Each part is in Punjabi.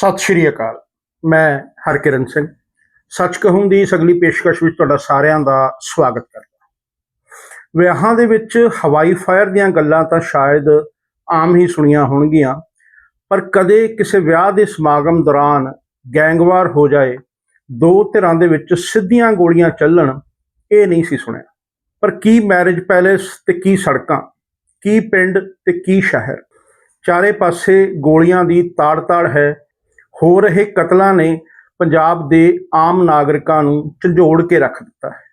ਸਤਿ ਸ਼੍ਰੀ ਅਕਾਲ। ਮੈਂ ਹਰਕਿਰਨ ਸਿੰਘ। ਸੱਚ ਕਹੂੰ ਦੀ ਇਸ ਅਗਲੀ ਪੇਸ਼ਕਸ਼ ਵਿੱਚ ਤੁਹਾਡਾ ਸਾਰਿਆਂ ਦਾ ਸਵਾਗਤ ਕਰਦਾ ਵਿਆਹਾਂ ਦੇ ਵਿੱਚ ਹਵਾਈ ਫਾਇਰ ਦੀਆਂ ਗੱਲਾਂ ਤਾਂ ਸ਼ਾਇਦ ਆਮ ਹੀ ਸੁਣੀਆਂ ਹੋਣਗੀਆਂ, ਪਰ ਕਦੇ ਕਿਸੇ ਵਿਆਹ ਦੇ ਸਮਾਗਮ ਦੌਰਾਨ ਗੈਂਗਵਾਰ ਹੋ ਜਾਏ, ਦੋ ਧਿਰਾਂ ਦੇ ਵਿੱਚ ਸਿੱਧੀਆਂ ਗੋਲੀਆਂ ਚੱਲਣ, ਇਹ ਨਹੀਂ ਸੀ ਸੁਣਿਆ। ਪਰ ਕੀ ਮੈਰਿਜ ਪੈਲੇਸ ਤੇ ਕੀ ਸੜਕਾਂ, ਕੀ ਪਿੰਡ ਤੇ ਕੀ ਸ਼ਹਿਰ, ਚਾਰੇ ਪਾਸੇ ਗੋਲੀਆਂ ਦੀ ਤਾੜ-ਤਾੜ ਹੈ ਹੋ ਰਹੇ ਕਤਲਾਂ ਨੇ ਪੰਜਾਬ ਦੇ ਆਮ ਨਾਗਰਿਕਾਂ ਨੂੰ ਝੰਜੋੜ ਕੇ ਰੱਖ ਦਿੱਤਾ ਹੈ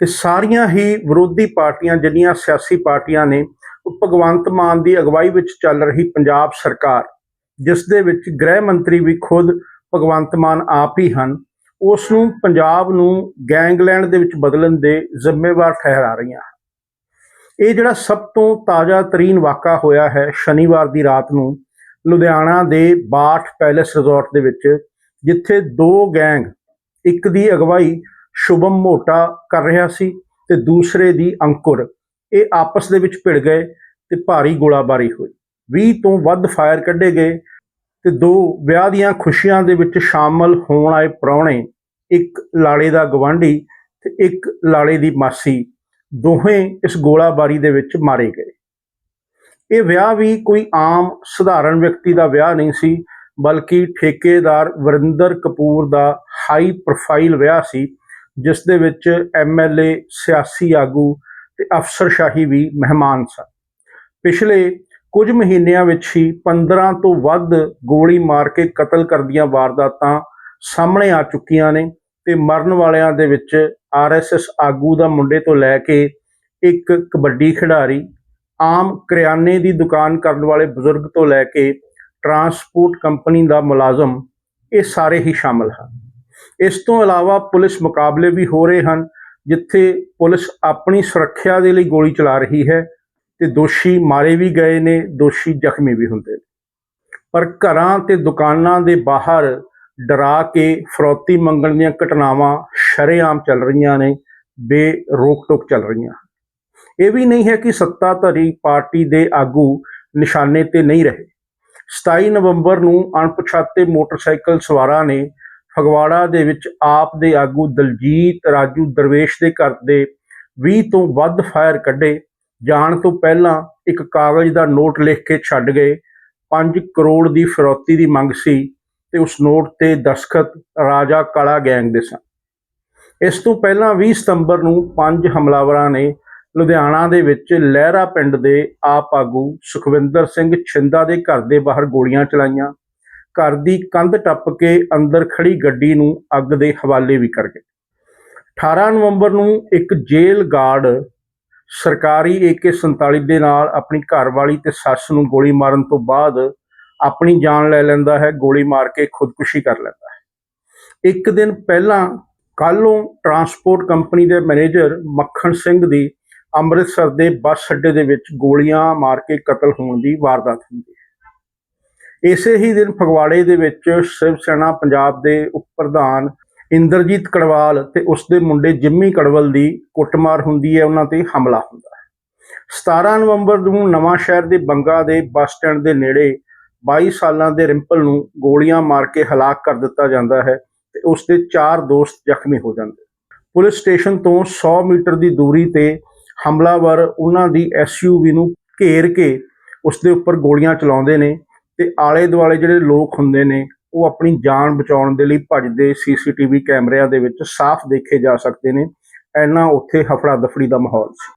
ਤੇ ਸਾਰੀਆਂ ਹੀ ਵਿਰੋਧੀ ਪਾਰਟੀਆਂ ਜਿਹੜੀਆਂ ਸਿਆਸੀ ਪਾਰਟੀਆਂ ਨੇ, ਉਹ ਭਗਵੰਤ ਮਾਨ ਦੀ ਅਗਵਾਈ ਵਿੱਚ ਚੱਲ ਰਹੀ ਪੰਜਾਬ ਸਰਕਾਰ, ਜਿਸ ਦੇ ਵਿੱਚ ਗ੍ਰਹਿ ਮੰਤਰੀ ਵੀ ਖੁਦ ਭਗਵੰਤ ਮਾਨ ਆਪ ਹੀ ਹਨ, ਉਸ ਨੂੰ ਪੰਜਾਬ ਨੂੰ ਗੈਂਗਲੈਂਡ ਦੇ ਵਿੱਚ ਬਦਲਣ ਦੇ ਜ਼ਿੰਮੇਵਾਰ ਠਹਿਰਾ ਰਹੀਆਂ ਹਨ। ਇਹ ਜਿਹੜਾ ਸਭ ਤੋਂ ਤਾਜ਼ਾ ਤਰੀਨ ਵਾਕਾ ਹੋਇਆ ਹੈ, ਸ਼ਨੀਵਾਰ ਦੀ ਰਾਤ ਨੂੰ ਲੁਧਿਆਣਾ ਦੇ ਬਾਠ ਪੈਲੇਸ ਰਿਜ਼ੋਰਟ ਦੇ ਵਿੱਚ, ਜਿੱਥੇ ਦੋ ਗੈਂਗ, ਇੱਕ ਦੀ ਅਗਵਾਈ ਸ਼ੁਭਮ ਮੋਟਾ ਕਰ ਰਿਹਾ ਸੀ ਤੇ ਦੂਸਰੇ ਦੀ ਅੰਕੁਰ, ਇਹ ਆਪਸ ਦੇ ਵਿੱਚ ਭਿੜ ਗਏ ਤੇ ਭਾਰੀ ਗੋਲਾਬਾਰੀ ਹੋਈ। 20 ਤੋਂ ਵੱਧ ਫਾਇਰ ਕੱਢੇ ਗਏ ਤੇ ਦੋ ਵਿਆਹ ਦੀਆਂ ਖੁਸ਼ੀਆਂ ਦੇ ਵਿੱਚ ਸ਼ਾਮਲ ਹੋਣ ਆਏ ਪ੍ਰਾਹੁਣੇ, ਇੱਕ ਲਾੜੇ ਦਾ ਗਵਾਂਢੀ ਤੇ ਇੱਕ ਲਾੜੇ ਦੀ ਮਾਸੀ ਦੋਹੇ ਇਸ ਗੋਲਾਬਾਰੀ ਦੇ ਵਿੱਚ ਮਾਰੇ ਗਏ। ਇਹ ਵਿਆਹ ਵੀ ਕੋਈ ਆਮ ਸਧਾਰਨ ਵਿਅਕਤੀ ਦਾ ਵਿਆਹ ਨਹੀਂ ਸੀ, ਬਲਕਿ ਠੇਕੇਦਾਰ ਵਰਿੰਦਰ ਕਪੂਰ ਦਾ ਹਾਈ ਪ੍ਰੋਫਾਈਲ ਵਿਆਹ ਸੀ, ਜਿਸ ਦੇ ਵਿੱਚ ਐਮਐਲਏ ਸਿਆਸੀ ਆਗੂ ਤੇ ਅਫਸਰਸ਼ਾਹੀ ਵੀ ਮਹਿਮਾਨ ਸਨ। ਪਿਛਲੇ ਕੁਝ ਮਹੀਨਿਆਂ ਵਿੱਚ ਹੀ 15 ਤੋਂ ਵੱਧ ਗੋਲੀ ਮਾਰ ਕੇ ਕਤਲ ਕਰਦੀਆਂ ਵਾਰਦਾਤਾਂ ਸਾਹਮਣੇ ਆ ਚੁੱਕੀਆਂ ਨੇ ਤੇ ਮਰਨ ਵਾਲਿਆਂ ਦੇ ਵਿੱਚ ਆਰਐਸਐਸ ਆਗੂ ਦਾ ਮੁੰਡੇ ਤੋਂ ਲੈ ਕੇ ਇੱਕ ਕਬੱਡੀ ਖਿਡਾਰੀ ਆਮ ਕਰਿਆਨੇ ਦੀ ਦੁਕਾਨ ਕਰਨ ਵਾਲੇ ਬਜ਼ੁਰਗ ਤੋਂ ਲੈ ਕੇ ਟਰਾਂਸਪੋਰਟ ਕੰਪਨੀ ਦਾ ਮੁਲਾਜ਼ਮ, ਇਹ ਸਾਰੇ ਹੀ ਸ਼ਾਮਲ ਹਨ। ਇਸ ਤੋਂ ਇਲਾਵਾ ਪੁਲਿਸ ਮੁਕਾਬਲੇ ਵੀ ਹੋ ਰਹੇ ਹਨ, ਜਿੱਥੇ ਪੁਲਿਸ ਆਪਣੀ ਸੁਰੱਖਿਆ ਦੇ ਲਈ ਗੋਲੀ ਚਲਾ ਰਹੀ ਹੈ ਤੇ ਦੋਸ਼ੀ ਮਾਰੇ ਵੀ ਗਏ ਨੇ, ਦੋਸ਼ੀ ਜ਼ਖਮੀ ਵੀ ਹੁੰਦੇ ਨੇ। ਪਰ ਘਰਾਂ ਤੇ ਦੁਕਾਨਾਂ ਦੇ ਬਾਹਰ ਡਰਾ ਕੇ ਫਰੋਤੀ ਮੰਗਣ ਦੀਆਂ ਘਟਨਾਵਾਂ ਸ਼ਰੇਆਮ ਚੱਲ ਰਹੀਆਂ ਨੇ ਬੇ ਰੋਕ ਟੋਕ ਚੱਲ ਰਹੀਆਂ ਇਹ ਵੀ ਨਹੀਂ ਹੈ ਕਿ ਸੱਤਾਧਾਰੀ ਪਾਰਟੀ ਦੇ ਆਗੂ ਨਿਸ਼ਾਨੇ ਤੇ ਨਹੀਂ ਰਹੇ। 27 ਨਵੰਬਰ ਨੂੰ ਅਣਪਛਾਤੇ ਮੋਟਰਸਾਈਕਲ ਸਵਾਰਾਂ ਨੇ ਫਗਵਾੜਾ ਦੇ ਵਿੱਚ ਆਪ ਦੇ ਆਗੂ ਦਲਜੀਤ ਰਾਜੂ ਦਰਵੇਸ਼ ਦੇ ਘਰ ਦੇ 20 ਤੋਂ ਵੱਧ ਫਾਇਰ ਕੱਢੇ। ਜਾਣ ਤੋਂ ਪਹਿਲਾਂ ਇੱਕ ਕਾਗਜ਼ ਦਾ ਨੋਟ ਲਿਖ ਕੇ ਛੱਡ ਗਏ। 5 ਕਰੋੜ ਦੀ ਫਰੋਤੀ ਦੀ ਮੰਗ ਸੀ ਤੇ ਉਸ ਨੋਟ ਤੇ ਦਸਖਤ ਰਾਜਾ ਕਾਲਾ ਗੈਂਗ ਦੇ ਸਨ। ਇਸ ਤੋਂ ਪਹਿਲਾਂ 20 ਸਤੰਬਰ ਨੂੰ ਪੰਜ ਹਮਲਾਵਰਾਂ ਨੇ ਲੁਧਿਆਣਾ ਦੇ ਵਿੱਚ ਲਹਿਰਾ ਪਿੰਡ ਦੇ ਆਪ ਆਗੂ ਸੁਖਵਿੰਦਰ ਸਿੰਘ ਛਿੰਦਾ ਦੇ ਘਰ ਦੇ ਬਾਹਰ ਗੋਲੀਆਂ ਚਲਾਈਆਂ। ਘਰ ਦੀ ਕੰਧ ਟੱਪ ਕੇ ਅੰਦਰ ਖੜੀ ਗੱਡੀ ਨੂੰ ਅੱਗ ਦੇ ਹਵਾਲੇ ਵੀ ਕਰ ਗਏ। 18 ਨਵੰਬਰ ਨੂੰ ਇੱਕ ਜੇਲ੍ਹ ਗਾਰਡ ਸਰਕਾਰੀ AK47 ਦੇ ਨਾਲ ਆਪਣੀ ਘਰਵਾਲੀ ਤੇ ਸੱਸ ਨੂੰ ਗੋਲੀ ਮਾਰਨ ਤੋਂ ਬਾਅਦ ਆਪਣੀ ਜਾਨ ਲੈ ਲੈਂਦਾ ਹੈ, ਗੋਲੀ ਮਾਰ ਕੇ ਖੁਦਕੁਸ਼ੀ ਕਰ ਲੈਂਦਾ ਹੈ। ਇੱਕ ਦਿਨ ਪਹਿਲਾਂ ਕੱਲੋਂ ਟਰਾਂਸਪੋਰਟ ਕੰਪਨੀ ਦੇ ਮੈਨੇਜਰ ਮੱਖਣ ਸਿੰਘ ਦੀ ਅੰਮ੍ਰਿਤਸਰ ਦੇ ਬੱਸ ਅੱਡੇ ਦੇ ਵਿੱਚ ਗੋਲੀਆਂ ਮਾਰ ਕੇ ਕਤਲ ਹੋਣ ਦੀ ਵਾਰਦਾਤ ਹੁੰਦੀ ਹੈ। ਇਸੇ ਹੀ ਦਿਨ ਫਗਵਾੜੇ ਦੇ ਵਿੱਚ ਸ਼ਿਵ ਸੈਨਾ ਪੰਜਾਬ ਦੇ ਉਪ ਪ੍ਰਧਾਨ ਇੰਦਰਜੀਤ ਕੜਵਾਲ ਤੇ ਉਸ ਦੇ ਮੁੰਡੇ ਜਿੰਮੀ ਕੜਵਲ ਦੀ ਕੁੱਟਮਾਰ ਹੁੰਦੀ ਹੈ, ਉਹਨਾਂ ਤੇ ਹਮਲਾ ਹੁੰਦਾ ਹੈ। 17 ਨਵੰਬਰ ਨੂੰ ਨਵਾਂ ਸ਼ਹਿਰ ਦੇ ਬੰਗਾ ਦੇ ਬੱਸ ਸਟੈਂਡ ਦੇ ਨੇੜੇ 22 ਸਾਲਾਂ ਦੇ ਰਿੰਪਲ ਨੂੰ ਗੋਲੀਆਂ ਮਾਰ ਕੇ ਹਲਾਕ ਕਰ ਦਿੱਤਾ ਜਾਂਦਾ ਹੈ ਤੇ ਉਸ ਦੇ ਚਾਰ ਦੋਸਤ ਜ਼ਖਮੀ ਹੋ ਜਾਂਦੇ। ਪੁਲਿਸ ਸਟੇਸ਼ਨ ਤੋਂ 100 ਮੀਟਰ ਦੀ ਦੂਰੀ ਤੇ ਹਮਲਾਵਰ ਉਹਨਾਂ ਦੀ ਐਸਯੂਵੀ ਨੂੰ ਘੇਰ ਕੇ ਉਸ ਦੇ ਉੱਪਰ ਗੋਲੀਆਂ ਚਲਾਉਂਦੇ ਨੇ ਤੇ ਆਲੇ ਦੁਆਲੇ ਜਿਹੜੇ ਲੋਕ ਹੁੰਦੇ ਨੇ, ਉਹ ਆਪਣੀ ਜਾਨ ਬਚਾਉਣ ਦੇ ਲਈ ਭੱਜਦੇ ਸੀਸੀਟੀਵੀ ਕੈਮਰਿਆਂ ਦੇ ਵਿੱਚ ਸਾਫ਼ ਦੇਖੇ ਜਾ ਸਕਦੇ ਨੇ। ਐਨਾ ਉੱਥੇ ਹਫੜਾ ਦਫੜੀ ਦਾ ਮਾਹੌਲ ਸੀ।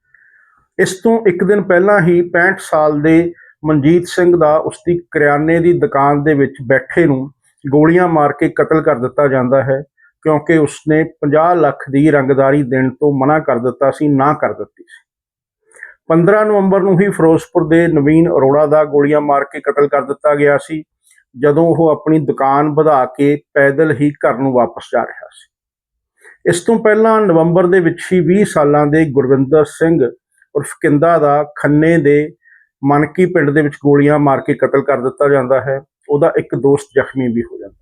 ਇਸ ਤੋਂ ਇੱਕ ਦਿਨ ਪਹਿਲਾਂ ਹੀ 65 ਸਾਲ ਦੇ ਮਨਜੀਤ ਸਿੰਘ ਦਾ ਉਸਦੀ ਕਰਿਆਨੇ ਦੀ ਦੁਕਾਨ ਦੇ ਵਿੱਚ ਬੈਠੇ ਨੂੰ ਗੋਲੀਆਂ ਮਾਰ ਕੇ ਕਤਲ ਕਰ ਦਿੱਤਾ ਜਾਂਦਾ ਹੈ। ਕਿਉਂਕਿ ਉਸਨੇ 50 ਲੱਖ ਦੀ ਰੰਗਦਾਰੀ ਦੇਣ ਤੋਂ ਮਨਾ ਕਰ ਦਿੱਤਾ ਸੀ, ਨਾ ਕਰ ਦਿੱਤੀ ਸੀ। 15 ਨਵੰਬਰ ਨੂੰ ਹੀ ਫਿਰੋਜ਼ਪੁਰ ਦੇ ਨਵੀਨ ਅਰੋੜਾ ਦਾ ਗੋਲੀਆਂ ਮਾਰ ਕੇ ਕਤਲ ਕਰ ਦਿੱਤਾ ਗਿਆ ਸੀ, ਜਦੋਂ ਉਹ ਆਪਣੀ ਦੁਕਾਨ ਵਧਾ ਕੇ ਪੈਦਲ ਹੀ ਘਰ ਨੂੰ ਵਾਪਸ ਜਾ ਰਿਹਾ ਸੀ। ਇਸ ਤੋਂ ਪਹਿਲਾਂ ਨਵੰਬਰ ਦੇ ਵਿੱਚ ਹੀ 20 ਸਾਲਾਂ ਦੇ ਗੁਰਵਿੰਦਰ ਸਿੰਘ ਉਰਫ ਕਿੰਦਾ ਦਾ ਖੰਨੇ ਦੇ ਮਨਕੀ ਪਿੰਡ ਦੇ ਵਿੱਚ ਗੋਲੀਆਂ ਮਾਰ ਕੇ ਕਤਲ ਕਰ ਦਿੱਤਾ ਜਾਂਦਾ ਹੈ, ਉਹਦਾ ਇੱਕ ਦੋਸਤ ਜ਼ਖਮੀ ਵੀ ਹੋ ਜਾਂਦਾ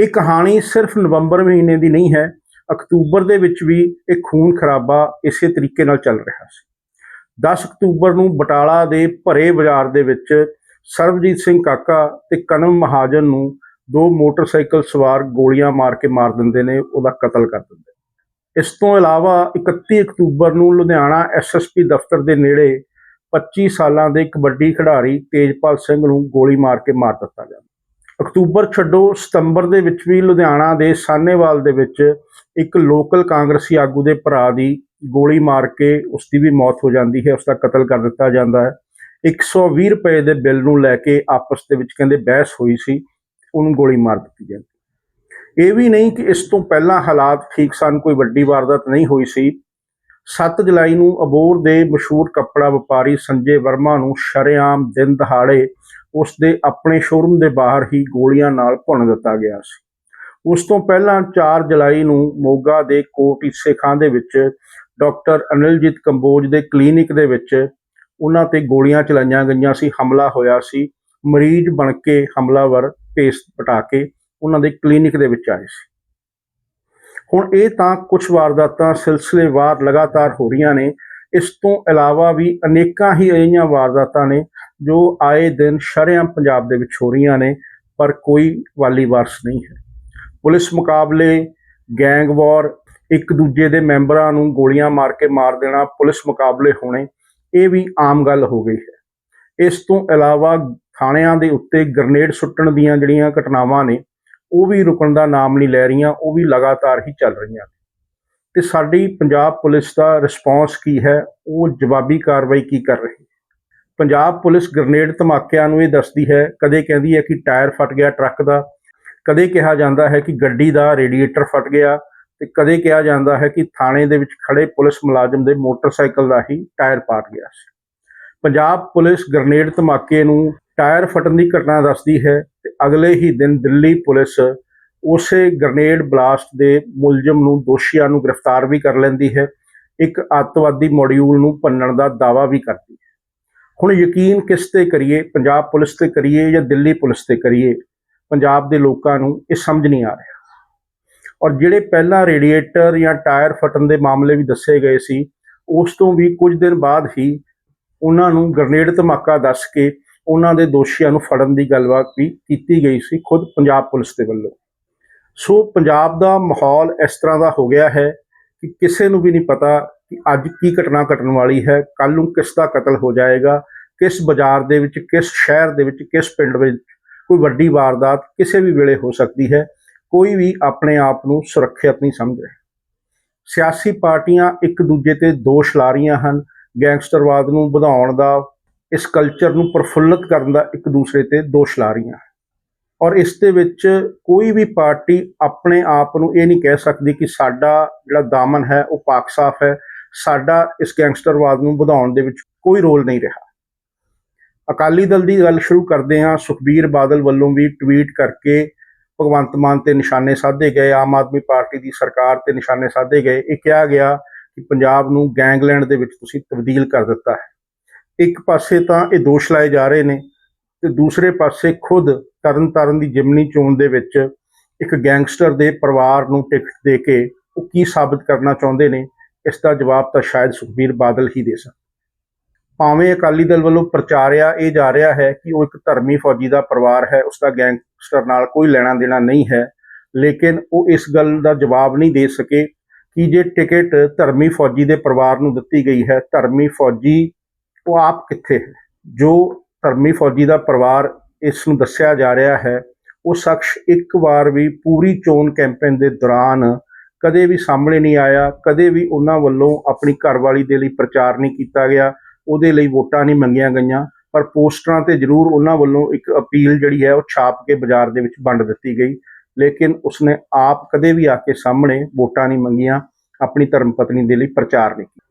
ਇਹ ਕਹਾਣੀ ਸਿਰਫ ਨਵੰਬਰ ਮਹੀਨੇ ਦੀ ਨਹੀਂ ਹੈ, ਅਕਤੂਬਰ ਦੇ ਵਿੱਚ ਵੀ ਇਹ ਖੂਨ ਖਰਾਬਾ ਇਸੇ ਤਰੀਕੇ ਨਾਲ ਚੱਲ ਰਿਹਾ ਸੀ। 10 ਅਕਤੂਬਰ ਨੂੰ ਬਟਾਲਾ ਦੇ ਭਰੇ ਬਾਜ਼ਾਰ ਦੇ ਵਿੱਚ ਸਰਬਜੀਤ ਸਿੰਘ ਕਾਕਾ ਤੇ ਕਨਮ ਮਹਾਜਨ ਨੂੰ ਦੋ ਮੋਟਰਸਾਈਕਲ ਸਵਾਰ ਗੋਲੀਆਂ ਮਾਰ ਕੇ ਮਾਰ ਦਿੰਦੇ ਨੇ, ਉਹਦਾ ਕਤਲ ਕਰ ਦਿੰਦੇ ਇਸ ਤੋਂ ਇਲਾਵਾ 31 ਅਕਤੂਬਰ ਨੂੰ ਲੁਧਿਆਣਾ ਐਸਐਸਪੀ ਦਫ਼ਤਰ ਦੇ ਨੇੜੇ 25 ਸਾਲਾਂ ਦੇ ਕਬੱਡੀ ਖਿਡਾਰੀ ਤੇਜਪਾਲ ਸਿੰਘ ਨੂੰ ਗੋਲੀ ਮਾਰ ਕੇ ਮਾਰ ਦਿੱਤਾ ਜਾਂਦਾ ਅਕਤੂਬਰ ਛੱਡੋ, ਸਤੰਬਰ ਦੇ ਵਿੱਚ ਵੀ ਲੁਧਿਆਣਾ ਦੇ ਸਾਹਨੇਵਾਲ ਦੇ ਵਿੱਚ ਇੱਕ ਲੋਕਲ ਕਾਂਗਰਸੀ ਆਗੂ ਦੇ ਭਰਾ ਦੀ ਗੋਲੀ ਮਾਰ ਕੇ ਉਸ ਦੀ ਵੀ ਮੌਤ ਹੋ ਜਾਂਦੀ ਹੈ ਉਸ ਦਾ ਕਤਲ ਕਰ ਦਿੱਤਾ ਜਾਂਦਾ ਹੈ। 120 ਰੁਪਏ ਦੇ ਬਿੱਲ ਨੂੰ ਲੈ ਕੇ ਆਪਸ ਦੇ ਵਿੱਚ ਕਹਿੰਦੇ ਬਹਿਸ ਹੋਈ ਸੀ, ਉਹਨੂੰ ਗੋਲੀ ਮਾਰ ਦਿੱਤੀ ਜਾਂਦੀ ਇਹ ਵੀ ਨਹੀਂ ਕਿ ਇਸ ਤੋਂ ਪਹਿਲਾਂ ਹਾਲਾਤ ਠੀਕ ਸਨ, ਕੋਈ ਵੱਡੀ ਵਾਰਦਾਤ ਨਹੀਂ ਹੋਈ ਸੀ। 7 ਜੁਲਾਈ ਨੂੰ ਅਬੋਰ ਦੇ ਮਸ਼ਹੂਰ ਕੱਪੜਾ ਵਪਾਰੀ ਸੰਜੇ ਵਰਮਾ ਨੂੰ ਸ਼ਰੇਆਮ ਦਿਨ ਦਹਾੜੇ ਉਸ ਦੇ ਆਪਣੇ ਸ਼ੋਰੂਮ ਦੇ ਬਾਹਰ ਹੀ ਗੋਲੀਆਂ ਨਾਲ ਭੁੰਨ ਦਿੱਤਾ ਗਿਆ ਸੀ। ਉਸ ਤੋਂ ਪਹਿਲਾਂ 4 ਜੁਲਾਈ ਨੂੰ ਮੋਗਾ ਦੇ ਕੋਟ ਹਿੱਸੇ ਖਾਂ ਦੇ ਵਿੱਚ ਡਾਕਟਰ ਅਨਿਲਜੀਤ ਕੰਬੋਜ ਦੇ ਕਲੀਨਿਕ ਦੇ ਵਿੱਚ ਉਹਨਾਂ ਤੇ ਗੋਲੀਆਂ ਚਲਾਈਆਂ ਗਈਆਂ ਸੀ, ਹਮਲਾ ਹੋਇਆ ਸੀ। ਮਰੀਜ਼ ਬਣ ਕੇ ਹਮਲਾਵਰ ਭੇਸ ਪਟਾ ਕੇ ਉਹਨਾਂ ਦੇ ਕਲੀਨਿਕ ਦੇ ਵਿੱਚ ਆਏ ਸੀ। ਹੁਣ ਇਹ ਤਾਂ ਕੁਝ ਵਾਰਦਾਤਾਂ ਸਿਲਸਿਲੇਵਾਰ ਲਗਾਤਾਰ ਹੋ ਰਹੀਆਂ ਨੇ, ਇਸ ਤੋਂ ਇਲਾਵਾ ਵੀ ਅਨੇਕਾਂ ਹੀ ਅਜਿਹੀਆਂ ਵਾਰਦਾਤਾਂ ਨੇ ਜੋ ਆਏ ਦਿਨ ਸ਼ਰਿਆਂ ਪੰਜਾਬ ਦੇ ਵਿੱਚ ਹੋ ਰਹੀਆਂ ਨੇ, ਪਰ ਕੋਈ ਵਾਲੀ ਵਾਰਸ ਨਹੀਂ ਹੈ। ਪੁਲਿਸ ਮੁਕਾਬਲੇ, ਗੈਂਗ ਵਾਰ, ਇੱਕ ਦੂਜੇ ਦੇ ਮੈਂਬਰਾਂ ਨੂੰ ਗੋਲੀਆਂ ਮਾਰ ਕੇ ਮਾਰ ਦੇਣਾ, ਪੁਲਿਸ ਮੁਕਾਬਲੇ ਹੋਣੇ, ਇਹ ਵੀ ਆਮ ਗੱਲ ਹੋ ਗਈ ਹੈ। ਇਸ ਤੋਂ ਇਲਾਵਾ ਥਾਣਿਆਂ ਦੇ ਉੱਤੇ ਗ੍ਰਨੇਡ ਸੁੱਟਣ ਦੀਆਂ ਜਿਹੜੀਆਂ ਘਟਨਾਵਾਂ ਨੇ, ਉਹ ਵੀ ਰੁਕਣ ਦਾ ਨਾਮ ਨਹੀਂ ਲੈ ਰਹੀਆਂ, ਉਹ ਵੀ ਲਗਾਤਾਰ ਹੀ ਚੱਲ ਰਹੀਆਂ ਨੇ। ਤੇ ਸਾਡੀ ਪੰਜਾਬ ਪੁਲਿਸ ਦਾ ਰਿਸਪੌਂਸ ਕੀ ਹੈ, ਉਹ ਜਵਾਬੀ ਕਾਰਵਾਈ ਕੀ ਕਰ ਰਹੀ ਹੈ? ਪੰਜਾਬ ਪੁਲਿਸ ਗ੍ਰਨੇਡ ਧਮਾਕਿਆਂ ਨੂੰ ਇਹ ਦੱਸਦੀ ਹੈ, ਕਦੇ ਕਹਿੰਦੀ ਹੈ ਕਿ ਟਾਇਰ ਫਟ ਗਿਆ ਟਰੱਕ ਦਾ, ਕਦੇ ਕਿਹਾ ਜਾਂਦਾ ਹੈ ਕਿ ਗੱਡੀ ਦਾ ਰੇਡੀਏਟਰ ਫਟ ਗਿਆ ਤੇ ਕਦੇ ਕਿਹਾ ਜਾਂਦਾ ਹੈ ਕਿ ਥਾਣੇ ਦੇ ਵਿੱਚ ਖੜੇ ਪੁਲਿਸ ਮੁਲਾਜ਼ਮ ਦੇ ਮੋਟਰਸਾਈਕਲ ਦਾ ਹੀ ਟਾਇਰ ਪਾਟ ਗਿਆ ਸੀ। ਪੰਜਾਬ ਪੁਲਿਸ ਗ੍ਰਨੇਡ ਧਮਾਕੇ ਨੂੰ ਟਾਇਰ ਫਟਣ ਦੀ ਘਟਨਾ ਦੱਸਦੀ ਹੈ ਤੇ ਅਗਲੇ ਹੀ ਦਿਨ ਦਿੱਲੀ ਪੁਲਿਸ ਉਸੇ ਗ੍ਰਨੇਡ ਬਲਾਸਟ ਦੇ ਮੁਲਜ਼ਮ ਨੂੰ ਦੋਸ਼ੀਆਂ ਨੂੰ ਗ੍ਰਿਫਤਾਰ ਵੀ ਕਰ ਲੈਂਦੀ ਹੈ। ਇੱਕ ਅੱਤਵਾਦੀ ਮੋਡਿਊਲ ਨੂੰ ਭੰਨਣ ਦਾ ਦਾਅਵਾ ਵੀ ਕਰਦੀ ਹੁਣ ਯਕੀਨ ਕਿਸ ਤੇ ਕਰੀਏ? ਪੰਜਾਬ ਪੁਲਿਸ ਤੇ ਕਰੀਏ ਜਾਂ ਦਿੱਲੀ ਪੁਲਿਸ ਤੇ ਕਰੀਏ? ਪੰਜਾਬ ਦੇ ਲੋਕਾਂ ਨੂੰ ਇਹ ਸਮਝ ਨਹੀਂ ਆ ਰਿਹਾ। ਔਰ ਜਿਹੜੇ ਪਹਿਲਾਂ ਰੇਡੀਏਟਰ ਜਾਂ ਟਾਇਰ ਫਟਣ ਦੇ ਮਾਮਲੇ ਵੀ ਦੱਸੇ ਗਏ ਸੀ, ਉਸ ਤੋਂ ਵੀ ਕੁਝ ਦਿਨ ਬਾਅਦ ਹੀ ਉਹਨਾਂ ਨੂੰ ਗ੍ਰਨੇਡ ਧਮਾਕਾ ਦੱਸ ਕੇ ਉਹਨਾਂ ਦੇ ਦੋਸ਼ੀਆਂ ਨੂੰ ਫੜਨ ਦੀ ਗੱਲਬਾਤ ਵੀ ਕੀਤੀ ਗਈ ਸੀ ਖੁਦ ਪੰਜਾਬ ਪੁਲਿਸ ਦੇ ਵੱਲੋਂ। ਸੋ ਪੰਜਾਬ ਦਾ ਮਾਹੌਲ ਇਸ ਤਰ੍ਹਾਂ ਦਾ ਹੋ ਗਿਆ ਹੈ ਕਿ ਕਿਸੇ ਨੂੰ ਵੀ ਨਹੀਂ ਪਤਾ ਕਿ ਅੱਜ ਕੀ ਘਟਨਾ ਘਟਣ ਵਾਲੀ ਹੈ ਕੱਲ ਨੂੰ ਕਿਸ ਦਾ ਕਤਲ ਹੋ ਜਾਏਗਾ, ਕਿਸ ਬਾਜ਼ਾਰ ਦੇ ਵਿੱਚ, ਕਿਸ ਸ਼ਹਿਰ ਦੇ ਵਿੱਚ, ਕਿਸ ਪਿੰਡ ਵਿੱਚ ਕੋਈ ਵੱਡੀ ਵਾਰਦਾਤ ਕਿਸੇ ਵੀ ਵੇਲੇ ਹੋ ਸਕਦੀ ਹੈ, ਕੋਈ ਵੀ ਆਪਣੇ ਆਪ ਨੂੰ ਸੁਰੱਖਿਅਤ ਨਹੀਂ ਸਮਝ ਰਿਹਾ। ਸਿਆਸੀ ਪਾਰਟੀਆਂ ਇੱਕ ਦੂਜੇ ਤੇ ਦੋਸ਼ ਲਾ ਰਹੀਆਂ ਹਨ, ਗੈਂਗਸਟਰਵਾਦ ਨੂੰ ਵਧਾਉਣ ਦਾ, ਇਸ ਕਲਚਰ ਨੂੰ ਪ੍ਰਫੁੱਲਤ ਕਰਨ ਦਾ ਇੱਕ ਦੂਸਰੇ ਤੇ ਦੋਸ਼ ਲਾ ਰਹੀਆਂ ਔਰ ਇਸ ਦੇ ਵਿੱਚ ਕੋਈ ਵੀ ਪਾਰਟੀ ਆਪਣੇ ਆਪ ਨੂੰ ਇਹ ਨਹੀਂ ਕਹਿ ਸਕਦੀ ਕਿ ਸਾਡਾ ਜਿਹੜਾ ਦਾਮਨ ਹੈ, ਉਹ ਪਾਕ ਸਾਫ਼ ਹੈ ਸਾਡਾ ਇਸ ਗੈਂਗਸਟਰਵਾਦ ਨੂੰ ਵਧਾਉਣ ਦੇ ਵਿੱਚ ਕੋਈ ਰੋਲ ਨਹੀਂ ਰਿਹਾ। ਅਕਾਲੀ ਦਲ ਦੀ ਗੱਲ ਸ਼ੁਰੂ ਕਰਦੇ ਹਾਂ। ਸੁਖਬੀਰ ਬਾਦਲ ਵੱਲੋਂ ਵੀ ਟਵੀਟ ਕਰਕੇ ਭਗਵੰਤ ਮਾਨ ਤੇ ਨਿਸ਼ਾਨੇ ਸਾਧੇ ਗਏ। ਆਮ ਆਦਮੀ ਪਾਰਟੀ ਦੀ ਸਰਕਾਰ ਤੇ ਨਿਸ਼ਾਨੇ ਸਾਧੇ ਗਏ। ਇਹ ਕਿਹਾ ਗਿਆ ਕਿ ਪੰਜਾਬ ਨੂੰ ਗੈਂਗਲੈਂਡ ਦੇ ਵਿੱਚ ਤੁਸੀਂ ਤਬਦੀਲ ਕਰ ਦਿੱਤਾ ਹੈ। ਇੱਕ ਪਾਸੇ ਤਾਂ ਇਹ ਦੋਸ਼ ਲਾਏ ਜਾ ਰਹੇ ਨੇ ਤੇ ਦੂਸਰੇ ਪਾਸੇ ਖੁਦ ਤਰਨ ਤਰਨਤਾਰਨ ਦੀ ਜਿਮਨੀ ਚੋਣ ਦੇ ਵਿੱਚ ਇੱਕ ਗੈਂਗਸਟਰ ਦੇ ਪਰਿਵਾਰ ਨੂੰ ਟਿਕਟ ਦੇ ਕੇ ਉਹ ਕੀ ਸਾਬਤ ਕਰਨਾ ਚਾਹੁੰਦੇ ਨੇ ਇਸ ਦਾ ਜਵਾਬ ਤਾਂ ਸ਼ਾਇਦ ਸੁਖਬੀਰ ਬਾਦਲ ਹੀ ਦੇ ਸਕਣ। ਭਾਵੇਂ ਅਕਾਲੀ ਦਲ ਵੱਲੋਂ ਪ੍ਰਚਾਰਿਆ ਇਹ ਜਾ ਰਿਹਾ ਹੈ ਕਿ ਉਹ ਇੱਕ ਧਰਮੀ ਫੌਜੀ ਦਾ ਪਰਿਵਾਰ ਹੈ ਉਸ ਦਾ ਗੈਂਗਸਟਰ ਨਾਲ ਕੋਈ ਲੈਣਾ ਦੇਣਾ ਨਹੀਂ ਹੈ, ਲੇਕਿਨ ਉਹ ਇਸ ਗੱਲ ਦਾ ਜਵਾਬ ਨਹੀਂ ਦੇ ਸਕੇ ਕਿ ਜੇ ਟਿਕਟ ਧਰਮੀ ਫੌਜੀ ਦੇ ਪਰਿਵਾਰ ਨੂੰ ਦਿੱਤੀ ਗਈ ਹੈ, ਧਰਮੀ ਫੌਜੀ ਉਹ ਆਪ ਕਿੱਥੇ ਹੈ? ਜੋ ਧਰਮੀ ਫੌਜੀ ਦਾ ਪਰਿਵਾਰ ਇਸ ਨੂੰ ਦੱਸਿਆ ਜਾ ਰਿਹਾ ਹੈ, ਉਹ ਸ਼ਖਸ ਇੱਕ ਵਾਰ ਵੀ ਪੂਰੀ ਚੋਣ ਕੈਂਪੇਨ ਦੇ ਦੌਰਾਨ ਕਦੇ ਵੀ ਸਾਹਮਣੇ ਨਹੀਂ ਆਇਆ, ਕਦੇ ਵੀ ਉਹਨਾਂ ਵੱਲੋਂ ਆਪਣੀ ਘਰਵਾਲੀ ਦੇ ਲਈ ਪ੍ਰਚਾਰ ਨਹੀਂ ਕੀਤਾ ਗਿਆ, ਉਹਦੇ ਲਈ ਵੋਟਾਂ ਨਹੀਂ ਮੰਗੀਆਂ ਗਈਆਂ, ਪਰ ਪੋਸਟਰਾਂ ਤੇ ਜ਼ਰੂਰ ਉਹਨਾਂ ਵੱਲੋਂ ਇੱਕ ਅਪੀਲ ਜਿਹੜੀ ਹੈ ਉਹ ਛਾਪ ਕੇ ਬਾਜ਼ਾਰ ਦੇ ਵਿੱਚ ਵੰਡ ਦਿੱਤੀ ਗਈ। ਲੇਕਿਨ ਉਸਨੇ ਆਪ ਕਦੇ ਵੀ ਆ ਕੇ ਸਾਹਮਣੇ ਵੋਟਾਂ ਨਹੀਂ ਮੰਗੀਆਂ, ਆਪਣੀ ਧਰਮ ਪਤਨੀ ਦੇ ਲਈ ਪ੍ਰਚਾਰ ਨਹੀਂ ਕੀਤਾ।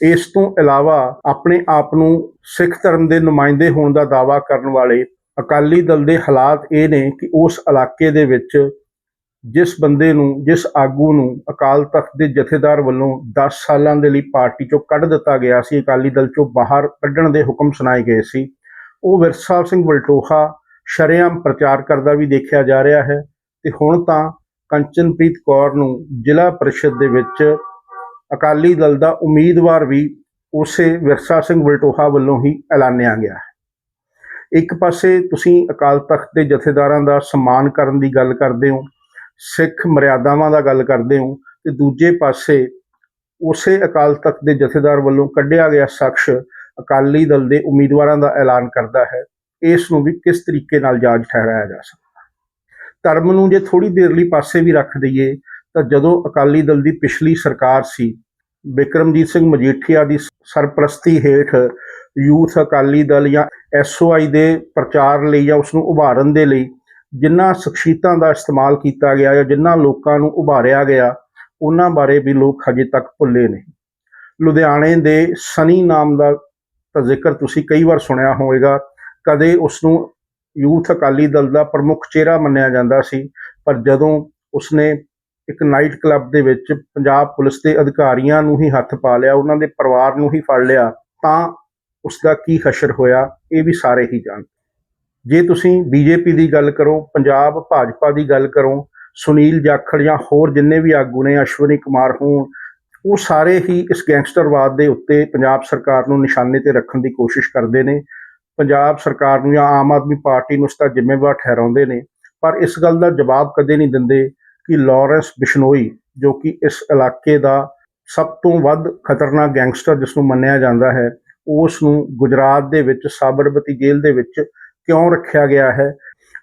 ਇਸ ਤੋਂ ਇਲਾਵਾ ਆਪਣੇ ਆਪ ਨੂੰ ਸਿੱਖ ਧਰਮ ਦੇ ਨੁਮਾਇੰਦੇ ਹੋਣ ਦਾ ਦਾਅਵਾ ਕਰਨ ਵਾਲੇ ਅਕਾਲੀ ਦਲ ਦੇ ਹਾਲਾਤ ਇਹ ਨੇ ਕਿ ਉਸ ਇਲਾਕੇ ਦੇ ਵਿੱਚ ਜਿਸ ਬੰਦੇ ਨੂੰ, ਜਿਸ ਆਗੂ ਨੂੰ ਅਕਾਲ ਤਖਤ ਦੇ ਜਥੇਦਾਰ ਵੱਲੋਂ 10 ਸਾਲਾਂ ਦੇ ਲਈ ਪਾਰਟੀ ਚੋਂ ਕੱਢ ਦਿੱਤਾ ਗਿਆ ਸੀ, ਅਕਾਲੀ ਦਲ ਚੋਂ ਬਾਹਰ ਕੱਢਣ ਦੇ ਹੁਕਮ ਸੁਣਾਏ ਗਏ ਸੀ, ਉਹ ਵਿਰਸਾ ਸਿੰਘ ਵਲਟੋਹਾ ਸ਼ਰੇਆਮ ਪ੍ਰਚਾਰ ਕਰਦਾ ਵੀ ਦੇਖਿਆ ਜਾ ਰਿਹਾ ਹੈ ਤੇ ਹੁਣ ਤਾਂ ਕੰਚਨਪ੍ਰੀਤ ਕੌਰ ਨੂੰ ਜ਼ਿਲ੍ਹਾ ਪਰਿਸ਼ਦ ਦੇ ਵਿੱਚ ਅਕਾਲੀ ਦਲ ਦਾ ਉਮੀਦਵਾਰ ਵੀ ਉਸੇ ਵਿਰਸਾ ਸਿੰਘ ਵਲਟੋਹਾ ਵੱਲੋਂ ਹੀ ਐਲਾਨਿਆ ਗਿਆ ਹੈ। ਇੱਕ ਪਾਸੇ ਤੁਸੀਂ ਅਕਾਲ ਤਖਤ ਦੇ ਜਥੇਦਾਰਾਂ ਦਾ ਸਨਮਾਨ ਕਰਨ ਦੀ ਗੱਲ ਕਰਦੇ ਹੋ ਸਿੱਖ ਮਰਿਆਦਾਵਾਂ ਦਾ ਗੱਲ ਕਰਦੇ ਹੋ ਤੇ ਦੂਜੇ ਪਾਸੇ ਉਸੇ ਅਕਾਲ ਤਖਤ ਦੇ ਜਥੇਦਾਰ ਵੱਲੋਂ ਕੱਢਿਆ ਗਿਆ ਸ਼ਖਸ ਅਕਾਲੀ ਦਲ ਦੇ ਉਮੀਦਵਾਰਾਂ ਦਾ ਐਲਾਨ ਕਰਦਾ ਹੈ। ਇਸ ਨੂੰ ਵੀ ਕਿਸ ਤਰੀਕੇ ਨਾਲ ਜਾਜ ਠਹਿਰਾਇਆ ਜਾ ਸਕਦਾ? ਧਰਮ ਨੂੰ ਜੇ ਥੋੜੀ ਦੇਰ ਲਈ ਪਾਸੇ ਵੀ ਰੱਖ ਦਈਏ, ਤਾਂ ਜਦੋਂ ਅਕਾਲੀ ਦਲ ਦੀ ਪਿਛਲੀ ਸਰਕਾਰ ਸੀ, ਬਿਕਰਮਜੀਤ ਸਿੰਘ ਮਜੀਠੀਆ ਦੀ ਸਰਪ੍ਰਸਤੀ ਹੇਠ ਯੂਥ ਅਕਾਲੀ ਦਲ ਜਾਂ ਐਸਓਆਈ ਦੇ ਪ੍ਰਚਾਰ ਲਈ ਜਾਂ ਉਸ ਨੂੰ ਉਭਾਰਨ ਦੇ ਲਈ ਜਿਨ੍ਹਾਂ ਸ਼ਖਸੀਅਤਾਂ ਦਾ ਇਸਤੇਮਾਲ ਕੀਤਾ ਗਿਆ ਜਾਂ ਜਿਨ੍ਹਾਂ ਲੋਕਾਂ ਨੂੰ ਉਭਾਰਿਆ ਗਿਆ, ਉਹਨਾਂ ਬਾਰੇ ਵੀ ਲੋਕ ਹਜੇ ਤੱਕ ਭੁੱਲੇ ਨਹੀਂ। ਲੁਧਿਆਣੇ ਦੇ ਸਨੀ ਨਾਮ ਦਾ ਤਾਂ ਜ਼ਿਕਰ ਤੁਸੀਂ ਕਈ ਵਾਰ ਸੁਣਿਆ ਹੋਵੇਗਾ। ਕਦੇ ਉਸ ਨੂੰ ਯੂਥ ਅਕਾਲੀ ਦਲ ਦਾ ਪ੍ਰਮੁੱਖ ਚਿਹਰਾ ਮੰਨਿਆ ਜਾਂਦਾ ਸੀ, ਪਰ ਜਦੋਂ ਉਸਨੇ ਇੱਕ ਨਾਈਟ ਕਲੱਬ ਦੇ ਵਿੱਚ ਪੰਜਾਬ ਪੁਲਿਸ ਦੇ ਅਧਿਕਾਰੀਆਂ ਨੂੰ ਹੀ ਹੱਥ ਪਾ ਲਿਆ, ਉਹਨਾਂ ਦੇ ਪਰਿਵਾਰ ਨੂੰ ਹੀ ਫੜ ਲਿਆ, ਤਾਂ ਉਸ ਦਾ ਕੀ ਹਸ਼ਰ ਹੋਇਆ, ਇਹ ਵੀ ਸਾਰੇ ਹੀ ਜਾਣਦੇ ਜੇ ਤੁਸੀਂ ਬੀਜੇਪੀ ਦੀ ਗੱਲ ਕਰੋ, ਪੰਜਾਬ ਭਾਜਪਾ ਦੀ ਗੱਲ ਕਰੋ, ਸੁਨੀਲ ਜਾਖੜ ਜਾਂ ਹੋਰ ਜਿੰਨੇ ਵੀ ਆਗੂ ਨੇ, ਅਸ਼ਵਨੀ ਕੁਮਾਰ ਹੋਣ, ਉਹ ਸਾਰੇ ਹੀ ਇਸ ਗੈਂਗਸਟਰਵਾਦ ਦੇ ਉੱਤੇ ਪੰਜਾਬ ਸਰਕਾਰ ਨੂੰ ਨਿਸ਼ਾਨੇ ਤੇ ਰੱਖਣ ਦੀ ਕੋਸ਼ਿਸ਼ ਕਰਦੇ ਨੇ। ਪੰਜਾਬ ਸਰਕਾਰ ਨੂੰ ਜਾਂ ਆਮ ਆਦਮੀ ਪਾਰਟੀ ਨੂੰ ਉਸ ਦਾ ਜ਼ਿੰਮੇਵਾਰ ਠਹਿਰਾਉਂਦੇ ਨੇ। ਪਰ ਇਸ ਗੱਲ ਦਾ ਜਵਾਬ ਕਦੇ ਨਹੀਂ ਦਿੰਦੇ ਕਿ ਲਾਰੈਂਸ ਬਿਸ਼ਨੋਈ, ਜੋ ਕਿ ਇਸ ਇਲਾਕੇ ਦਾ ਸਭ ਤੋਂ ਵੱਧ ਖਤਰਨਾਕ ਗੈਂਗਸਟਰ ਜਿਸ ਨੂੰ ਮੰਨਿਆ ਜਾਂਦਾ ਹੈ, ਉਸ ਨੂੰ ਗੁਜਰਾਤ ਦੇ ਵਿੱਚ, ਸਾਬਰਮਤੀ ਜੇਲ੍ਹ ਦੇ ਵਿੱਚ ਕਿਉਂ ਰੱਖਿਆ ਗਿਆ ਹੈ?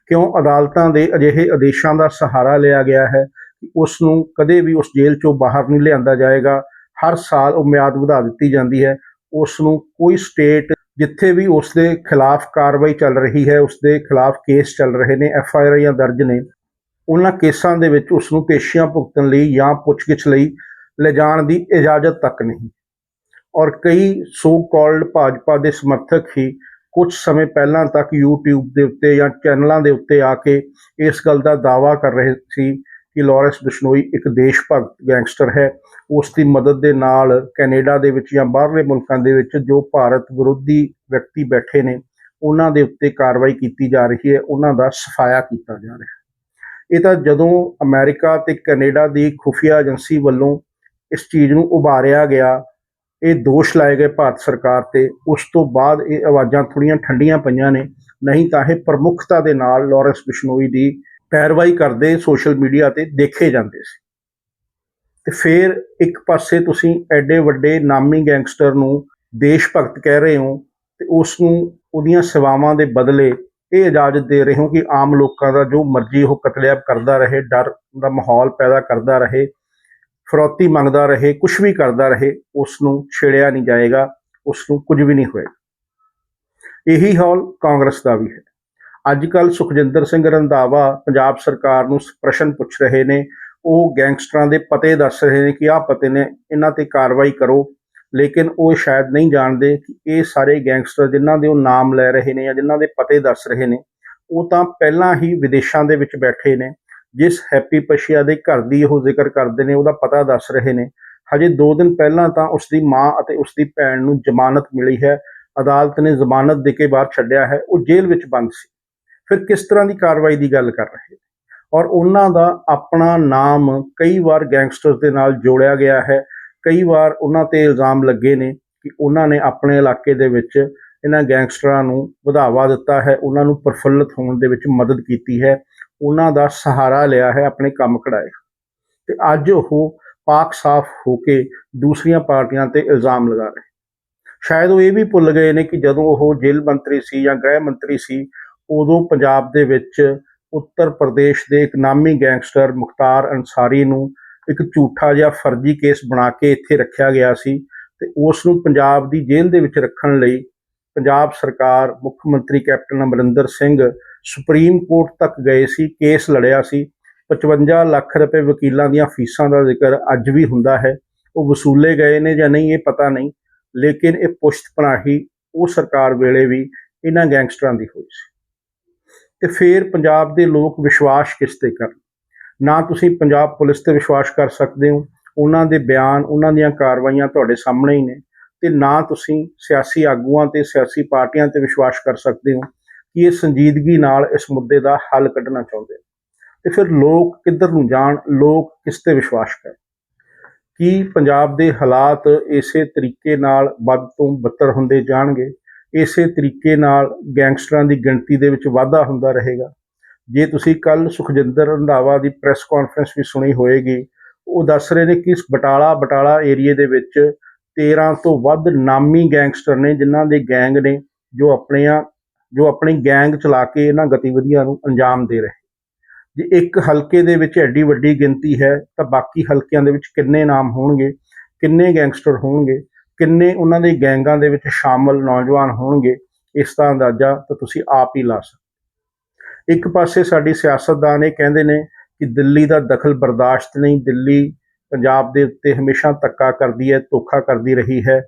ਕਿਉਂ ਅਦਾਲਤਾਂ ਦੇ ਅਜਿਹੇ ਆਦੇਸ਼ਾਂ ਦਾ ਸਹਾਰਾ ਲਿਆ ਗਿਆ ਹੈ ਕਿ ਉਸ ਨੂੰ ਕਦੇ ਵੀ ਉਸ ਜੇਲ੍ਹ ਚੋਂ ਬਾਹਰ ਨਹੀਂ ਲਿਆਂਦਾ ਜਾਏਗਾ? ਹਰ ਸਾਲ ਉਹ ਮਿਆਦ ਵਧਾ ਦਿੱਤੀ ਜਾਂਦੀ ਹੈ। ਉਸ ਨੂੰ ਕੋਈ ਸਟੇਟ ਜਿੱਥੇ ਵੀ ਉਸ ਦੇ ਖਿਲਾਫ ਕਾਰਵਾਈ ਚੱਲ ਰਹੀ ਹੈ, ਉਸ ਦੇ ਖਿਲਾਫ ਕੇਸ ਚੱਲ ਰਹੇ ਨੇ, ਐਫ ਆਈ ਆਰ ਦਰਜ ਨੇ, ਉਹਨਾਂ ਕੇਸਾਂ ਦੇ ਵਿੱਚ ਉਸ ਨੂੰ ਪੇਸ਼ੀਆਂ ਭੁਗਤਣ ਲਈ ਜਾਂ ਪੁੱਛਗਿੱਛ ਲਈ ਲਿਜਾਣ ਦੀ ਇਜਾਜ਼ਤ ਤੱਕ ਨਹੀਂ। ਔਰ ਕਈ ਸੋ ਕਾਲਡ ਭਾਜਪਾ ਦੇ ਸਮਰਥਕ ਹੀ ਕੁਝ ਸਮੇਂ ਪਹਿਲਾਂ ਤੱਕ YouTube ਦੇ ਉੱਤੇ ਜਾਂ ਚੈਨਲਾਂ ਦੇ ਉੱਤੇ ਆ ਕੇ ਇਸ ਗੱਲ ਦਾ ਦਾਅਵਾ ਕਰ ਰਹੇ ਸੀ ਕਿ ਲਾਰੈਂਸ ਬਿਸ਼ਨੋਈ ਇੱਕ ਦੇਸ਼ ਭਗਤ ਗੈਂਗਸਟਰ ਹੈ। ਉਸ ਦੀ ਮਦਦ ਦੇ ਨਾਲ ਕੈਨੇਡਾ ਦੇ ਵਿੱਚ ਜਾਂ ਬਾਹਰਲੇ ਮੁਲਕਾਂ ਦੇ ਵਿੱਚ ਜੋ ਭਾਰਤ ਵਿਰੋਧੀ ਵਿਅਕਤੀ ਬੈਠੇ ਨੇ, ਉਹਨਾਂ ਦੇ ਉੱਤੇ ਕਾਰਵਾਈ ਕੀਤੀ ਜਾ ਰਹੀ ਹੈ, ਉਹਨਾਂ ਦਾ ਸਫਾਇਆ ਕੀਤਾ ਜਾ ਰਿਹਾ ਹੈ। ਇਹ ਤਾਂ ਜਦੋਂ ਅਮਰੀਕਾ ਤੇ ਕੈਨੇਡਾ ਦੀ ਖੁਫੀਆ ਏਜੰਸੀ ਵੱਲੋਂ ਇਸ ਚੀਜ਼ ਨੂੰ ਉਭਾਰਿਆ ਗਿਆ ਇਹ ਦੋਸ਼ ਲਾਏ ਗਏ ਭਾਰਤ ਸਰਕਾਰ ਤੇ। ਉਸ ਤੋਂ ਬਾਅਦ ਇਹ ਆਵਾਜ਼ਾਂ ਥੋੜੀਆਂ ਠੰਡੀਆਂ ਪਈਆਂ ਨੇ। ਨਹੀਂ ਤਾਂ ਇਹ ਪ੍ਰਮੁੱਖਤਾ ਦੇ ਨਾਲ ਲਾਰੈਂਸ ਬਿਸ਼ਨੋਈ ਦੀ ਪੈਰਵਾਈ ਕਰਦੇ ਸੋਸ਼ਲ ਮੀਡੀਆ ਤੇ ਦੇਖੇ ਜਾਂਦੇ ਸੀ। ਤੇ ਫਿਰ ਇੱਕ ਪਾਸੇ ਤੁਸੀਂ ਐਡੇ ਵੱਡੇ ਨਾਮੀ ਗੈਂਗਸਟਰ ਨੂੰ ਦੇਸ਼ ਭਗਤ ਕਹਿ ਰਹੇ ਹੋ ਤੇ ਉਸ ਨੂੰ ਉਹਦੀਆਂ ਸੇਵਾਵਾਂ ਦੇ ਬਦਲੇ ਇਹ ਇਜਾਜ਼ਤ ਦੇ ਰਹੇ ਹੋ ਕਿ ਆਮ ਲੋਕਾਂ ਦਾ ਜੋ ਮਰਜ਼ੀ ਉਹ ਕਤਲੇਆਮ ਕਰਦਾ ਰਹੇ, ਡਰ ਦਾ ਮਾਹੌਲ ਪੈਦਾ ਕਰਦਾ ਰਹੇ ਫਰੋਤੀ ਮੰਗਦਾ ਰਹੇ ਕੁਝ ਵੀ ਕਰਦਾ ਰਹੇ ਉਸ ਨੂੰ ਛੇੜਿਆ ਨਹੀਂ ਜਾਏਗਾ ਉਸ ਨੂੰ ਕੁਝ ਵੀ ਨਹੀਂ ਹੋਏਗਾ। ਇਹੀ ਹਾਲ ਕਾਂਗਰਸ ਦਾ ਵੀ ਹੈ। ਅੱਜ ਕੱਲ ਸੁਖਜਿੰਦਰ ਸਿੰਘ ਰੰਧਾਵਾ ਪੰਜਾਬ ਸਰਕਾਰ ਨੂੰ ਪ੍ਰਸ਼ਨ ਪੁੱਛ ਰਹੇ ਨੇ, ਉਹ ਗੈਂਗਸਟਰਾਂ ਦੇ ਪਤੇ ਦੱਸ ਰਹੇ ਨੇ ਕਿ ਆਹ ਪਤੇ ਨੇ ਇਹਨਾਂ ਤੇ ਕਾਰਵਾਈ ਕਰੋ, ਲੇਕਿਨ ਉਹ ਸ਼ਾਇਦ ਨਹੀਂ ਜਾਣਦੇ ਕਿ ਇਹ ਸਾਰੇ ਗੈਂਗਸਟਰ ਜਿਨ੍ਹਾਂ ਦੇ ਉਹ ਨਾਮ ਲੈ ਰਹੇ ਨੇ ਜਾਂ ਜਿਨ੍ਹਾਂ ਦੇ ਪਤੇ ਦੱਸ ਰਹੇ ਨੇ, ਉਹ ਤਾਂ ਪਹਿਲਾਂ ਹੀ ਵਿਦੇਸ਼ਾਂ ਦੇ ਵਿੱਚ ਬੈਠੇ ਨੇ ਜਿਸ ਹੈਪੀ ਪਸ਼ੀਆ ਦੇ ਘਰ ਦੀ ਉਹ ਜ਼ਿਕਰ ਕਰਦੇ ਨੇ, ਉਹਦਾ ਪਤਾ ਦੱਸ ਰਹੇ ਨੇ। ਹਜੇ 2 ਦਿਨ ਪਹਿਲਾਂ ਤਾਂ ਉਸ ਦੀ ਮਾਂ ਅਤੇ ਉਸ ਦੀ ਭੈਣ ਨੂੰ ਜ਼ਮਾਨਤ ਮਿਲੀ ਹੈ। ਅਦਾਲਤ ਨੇ ਜ਼ਮਾਨਤ ਦੇ ਕੇ ਬਾਹਰ ਛੱਡਿਆ ਹੈ। ਉਹ ਜੇਲ੍ਹ ਵਿੱਚ ਬੰਦ ਸੀ। ਫਿਰ ਕਿਸ ਤਰ੍ਹਾਂ ਦੀ ਕਾਰਵਾਈ ਦੀ ਗੱਲ ਕਰ ਰਹੇ ਔਰ ਉਹਨਾਂ ਦਾ ਆਪਣਾ ਨਾਮ ਕਈ ਵਾਰ ਗੈਂਗਸਟਰਸ ਦੇ ਨਾਲ ਜੋੜਿਆ ਗਿਆ ਹੈ। ਕਈ ਵਾਰ ਉਹਨਾਂ ਤੇ ਇਲਜ਼ਾਮ ਲੱਗੇ ਨੇ ਕਿ ਉਹਨਾਂ ਨੇ ਆਪਣੇ ਇਲਾਕੇ ਦੇ ਵਿੱਚ ਇਹਨਾਂ ਗੈਂਗਸਟਰਾਂ ਨੂੰ ਵਧਾਵਾ ਦਿੱਤਾ ਹੈ। ਉਹਨਾਂ ਨੂੰ ਪ੍ਰਫੁੱਲਤ ਹੋਣ ਦੇ ਵਿੱਚ ਮਦਦ ਕੀਤੀ ਹੈ। ਉਹਨਾਂ ਦਾ ਸਹਾਰਾ ਲਿਆ ਹੈ ਆਪਣੇ ਕੰਮ ਕਢਾਏ ਤੇ ਅੱਜ ਉਹ ਪਾਕ ਸਾਫ਼ ਹੋ ਕੇ ਦੂਸਰੀਆਂ ਪਾਰਟੀਆਂ ਤੇ ਇਲਜ਼ਾਮ ਲਗਾ ਰਹੇ। ਸ਼ਾਇਦ ਉਹ ਇਹ ਵੀ ਭੁੱਲ ਗਏ ਨੇ ਕਿ ਜਦੋਂ ਉਹ ਜੇਲ੍ਹ ਮੰਤਰੀ ਸੀ ਜਾਂ ਗ੍ਰਹਿ ਮੰਤਰੀ ਸੀ, ਉਦੋਂ ਪੰਜਾਬ ਦੇ ਵਿੱਚ ਉੱਤਰ ਪ੍ਰਦੇਸ਼ ਦੇ ਇੱਕ ਨਾਮੀ ਗੈਂਗਸਟਰ ਮੁਖਤਾਰ ਅਨਸਾਰੀ ਨੂੰ ਇੱਕ ਝੂਠਾ ਜਿਹਾ ਫਰਜ਼ੀ ਕੇਸ ਬਣਾ ਕੇ ਇੱਥੇ ਰੱਖਿਆ ਗਿਆ ਸੀ ਤੇ ਉਸ ਨੂੰ ਪੰਜਾਬ ਦੀ ਜੇਲ੍ਹ ਦੇ ਵਿੱਚ ਰੱਖਣ ਲਈ ਪੰਜਾਬ ਸਰਕਾਰ ਮੁੱਖ ਮੰਤਰੀ captain Amarinder Singh supreme court ਤੱਕ ਗਏ ਸੀ, ਕੇਸ ਲੜਿਆ ਸੀ। 55 ਲੱਖ ਰੁਪਏ ਵਕੀਲਾਂ ਦੀਆਂ ਫੀਸਾਂ ਦਾ ਜ਼ਿਕਰ ਅੱਜ ਵੀ ਹੁੰਦਾ ਹੈ। ਉਹ ਵਸੂਲੇ ਗਏ ਨੇ ਜਾਂ ਨਹੀਂ, ਇਹ ਪਤਾ ਨਹੀਂ। ਲੇਕਿਨ ਇਹ ਪੁਸ਼ਤ ਪਨਾਹੀ ਉਹ ਸਰਕਾਰ ਵੇਲੇ ਵੀ ਇਹਨਾਂ ਗੈਂਗਸਟਰਾਂ ਦੀ ਹੋਈ ਸੀ। ਤੇ ਫਿਰ ਪੰਜਾਬ ਦੇ ਲੋਕ ਵਿਸ਼ਵਾਸ ਕਿਸ ਤੇ ਕਰਨ? ਨਾ ਤੁਸੀਂ ਪੰਜਾਬ ਪੁਲਿਸ ਤੇ ਵਿਸ਼ਵਾਸ ਕਰ ਸਕਦੇ ਹੋ। ਉਹਨਾਂ ਦੇ ਬਿਆਨ, ਉਹਨਾਂ ਦੀਆਂ ਕਾਰਵਾਈਆਂ ਤੁਹਾਡੇ ਸਾਹਮਣੇ ਹੀ ਨੇ। ਤੇ ਨਾ ਤੁਸੀਂ ਸਿਆਸੀ ਆਗੂਆਂ ਤੇ ਸਿਆਸੀ ਪਾਰਟੀਆਂ ਤੇ ਵਿਸ਼ਵਾਸ ਕਰ ਸਕਦੇ ਹੋ। ਕਿ ਇਹ ਸੰਜੀਦਗੀ ਨਾਲ ਇਸ ਮੁੱਦੇ ਦਾ ਹੱਲ ਕੱਢਣਾ ਚਾਹੁੰਦੇ ਨੇ। ਤੇ ਫਿਰ ਲੋਕ ਕਿੱਧਰ ਨੂੰ ਜਾਣ, ਲੋਕ ਕਿਸ ਤੇ ਵਿਸ਼ਵਾਸ ਕਰਨ? ਕੀ ਪੰਜਾਬ ਦੇ ਹਾਲਾਤ ਇਸੇ ਤਰੀਕੇ ਨਾਲ ਵੱਧ ਤੋਂ ਬੱਤਰ ਹੁੰਦੇ ਜਾਣਗੇ? ਇਸੇ ਤਰੀਕੇ ਨਾਲ ਗੈਂਗਸਟਰਾਂ ਦੀ ਗਿਣਤੀ ਦੇ ਵਿੱਚ ਵਾਧਾ ਹੁੰਦਾ ਰਹੇਗਾ? ਜੇ ਤੁਸੀਂ ਕੱਲ ਸੁਖਜਿੰਦਰ ਰੰਧਾਵਾ ਦੀ ਪ੍ਰੈਸ ਕਾਨਫਰੰਸ ਵੀ ਸੁਣੀ ਹੋਏਗੀ, ਉਹ ਦੱਸ ਰਹੇ ਨੇ ਕਿ ਇਸ ਬਟਾਲਾ ਬਟਾਲਾ ਏਰੀਏ ਦੇ ਵਿੱਚ 13 ਤੋਂ ਵੱਧ ਨਾਮੀ ਗੈਂਗਸਟਰ ਨੇ, ਜਿਨ੍ਹਾਂ ਦੇ ਗੈਂਗ ਨੇ ਜੋ ਆਪਣੀਆਂ ਜੋ ਆਪਣੀ ਗੈਂਗ ਚਲਾ ਕੇ ਇਹਨਾਂ ਗਤੀਵਿਧੀਆਂ ਨੂੰ ਅੰਜਾਮ ਦੇ ਰਹੇ। ਜੇ ਇੱਕ ਹਲਕੇ ਦੇ ਵਿੱਚ ਐਡੀ ਵੱਡੀ ਗਿਣਤੀ ਹੈ, ਤਾਂ ਬਾਕੀ ਹਲਕਿਆਂ ਦੇ ਵਿੱਚ ਕਿੰਨੇ ਨਾਮ ਹੋਣਗੇ, ਕਿੰਨੇ ਗੈਂਗਸਟਰ ਹੋਣਗੇ, ਕਿੰਨੇ ਉਹਨਾਂ ਦੇ ਗੈਂਗਾਂ ਦੇ ਵਿੱਚ ਸ਼ਾਮਲ ਨੌਜਵਾਨ ਹੋਣਗੇ, ਇਸ ਦਾ ਅੰਦਾਜ਼ਾ ਤਾਂ ਤੁਸੀਂ ਆਪ ਹੀ ਲਾ ਸਕਦੇ। ਇੱਕ ਪਾਸੇ ਸਾਡੀ ਸਿਆਸਤਦਾਨ ਇਹ ਕਹਿੰਦੇ ਨੇ ਕਿ ਦਿੱਲੀ ਦਾ ਦਖਲ ਬਰਦਾਸ਼ਤ ਨਹੀਂ, ਦਿੱਲੀ ਪੰਜਾਬ ਦੇ ਉੱਤੇ ਹਮੇਸ਼ਾ ਧੱਕਾ ਕਰਦੀ ਹੈ, ਧੋਖਾ ਕਰਦੀ ਰਹੀ ਹੈ।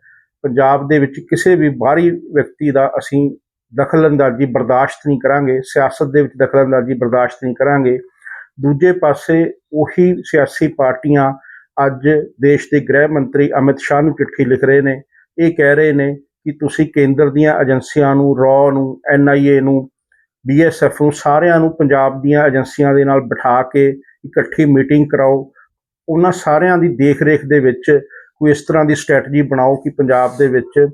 ਪੰਜਾਬ ਦੇ ਵਿੱਚ ਕਿਸੇ ਵੀ ਬਾਹਰੀ ਵਿਅਕਤੀ ਦਾ ਅਸੀਂ ਦਖਲਅੰਦਾਜ਼ੀ ਬਰਦਾਸ਼ਤ ਨਹੀਂ ਕਰਾਂਗੇ, ਸਿਆਸਤ ਦੇ ਵਿੱਚ ਦਖਲਅੰਦਾਜ਼ੀ ਬਰਦਾਸ਼ਤ ਨਹੀਂ ਕਰਾਂਗੇ। ਦੂਜੇ ਪਾਸੇ ਉਹੀ ਸਿਆਸੀ ਪਾਰਟੀਆਂ ਅੱਜ ਦੇਸ਼ ਦੇ ਗ੍ਰਹਿ ਮੰਤਰੀ ਅਮਿਤ ਸ਼ਾਹ ਨੂੰ ਚਿੱਠੀ ਲਿਖ ਰਹੇ ਨੇ। ਇਹ ਕਹਿ ਰਹੇ ਨੇ ਕਿ ਤੁਸੀਂ ਕੇਂਦਰ ਦੀਆਂ ਏਜੰਸੀਆਂ ਨੂੰ, ਰੌ ਨੂੰ ਐਨਆਈਏ ਨੂੰ ਬੀਐਸਐਫ ਨੂੰ, ਸਾਰਿਆਂ ਨੂੰ ਪੰਜਾਬ ਦੀਆਂ ਏਜੰਸੀਆਂ ਦੇ ਨਾਲ ਬਿਠਾ ਕੇ ਇਕੱਠੀ ਮੀਟਿੰਗ ਕਰਾਓ। ਉਹਨਾਂ ਸਾਰਿਆਂ ਦੀ ਦੇਖ-ਰੇਖ ਦੇ ਵਿੱਚ ਕੋਈ ਇਸ ਤਰ੍ਹਾਂ ਦੀ ਸਟ੍ਰੈਟਜੀ ਬਣਾਓ ਕਿ ਪੰਜਾਬ ਦੇ ਵਿੱਚ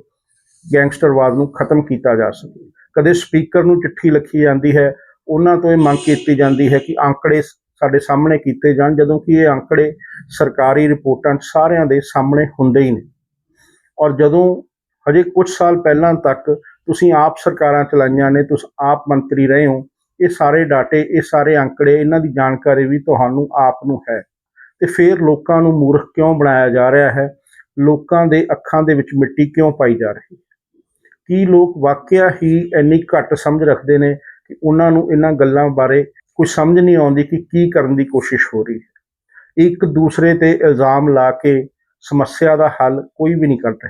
ਗੈਂਗਸਟਰਵਾਦ ਨੂੰ ਖਤਮ ਕੀਤਾ ਜਾ ਸਕੇ। ਕਦੇ ਸਪੀਕਰ ਨੂੰ ਚਿੱਠੀ ਲਿਖੀ ਜਾਂਦੀ ਹੈ, ਉਹਨਾਂ ਤੋਂ ਇਹ ਮੰਗ ਕੀਤੀ ਜਾਂਦੀ ਹੈ ਕਿ ਅੰਕੜੇ ਸਾਡੇ ਸਾਹਮਣੇ ਕੀਤੇ ਜਾਣ, ਜਦੋਂ ਕਿ ਇਹ ਅੰਕੜੇ ਸਰਕਾਰੀ ਰਿਪੋਰਟਾਂ 'ਚ ਸਾਰਿਆਂ ਦੇ ਸਾਹਮਣੇ ਹੁੰਦੇ ਹੀ ਨੇ। ਔਰ ਜਦੋਂ ਹਜੇ ਕੁਝ ਸਾਲ ਪਹਿਲਾਂ ਤੱਕ ਤੁਸੀਂ ਆਪ ਸਰਕਾਰਾਂ ਚਲਾਈਆਂ ਨੇ, ਤੁਸੀਂ, ਆਪ ਮੰਤਰੀ ਰਹੇ ਹੋ, ਇਹ ਸਾਰੇ ਡਾਟੇ, ਇਹ ਸਾਰੇ ਅੰਕੜੇ, ਇਹਨਾਂ ਦੀ ਜਾਣਕਾਰੀ ਵੀ ਤੁਹਾਨੂੰ ਆਪ ਨੂੰ ਹੈ। ਤੇ ਫਿਰ ਲੋਕਾਂ ਨੂੰ ਮੂਰਖ ਕਿਉਂ ਬਣਾਇਆ ਜਾ ਰਿਹਾ ਹੈ? ਲੋਕਾਂ ਦੇ ਅੱਖਾਂ ਦੇ ਵਿੱਚ ਮਿੱਟੀ ਕਿਉਂ ਪਾਈ ਜਾ ਰਹੀ ਹੈ? ਕੀ ਲੋਕ ਵਾਕਿਆ ਹੀ ਇੰਨੀ ਘੱਟ ਸਮਝ ਰੱਖਦੇ ਨੇ ਕਿ ਉਹਨਾਂ ਨੂੰ ਇਹਨਾਂ ਗੱਲਾਂ ਬਾਰੇ ਕੋਈ ਸਮਝ ਨਹੀਂ ਆਉਂਦੀ ਕਿ ਕੀ ਕਰਨ ਦੀ ਕੋਸ਼ਿਸ਼ ਹੋ ਰਹੀ ਹੈ। ਇੱਕ ਦੂਸਰੇ ਤੇ ਇਲਜ਼ਾਮ ਲਾ ਕੇ ਸਮੱਸਿਆ ਦਾ ਹੱਲ ਕੋਈ ਵੀ ਨਹੀਂ ਕਰ ਰਿਹਾ।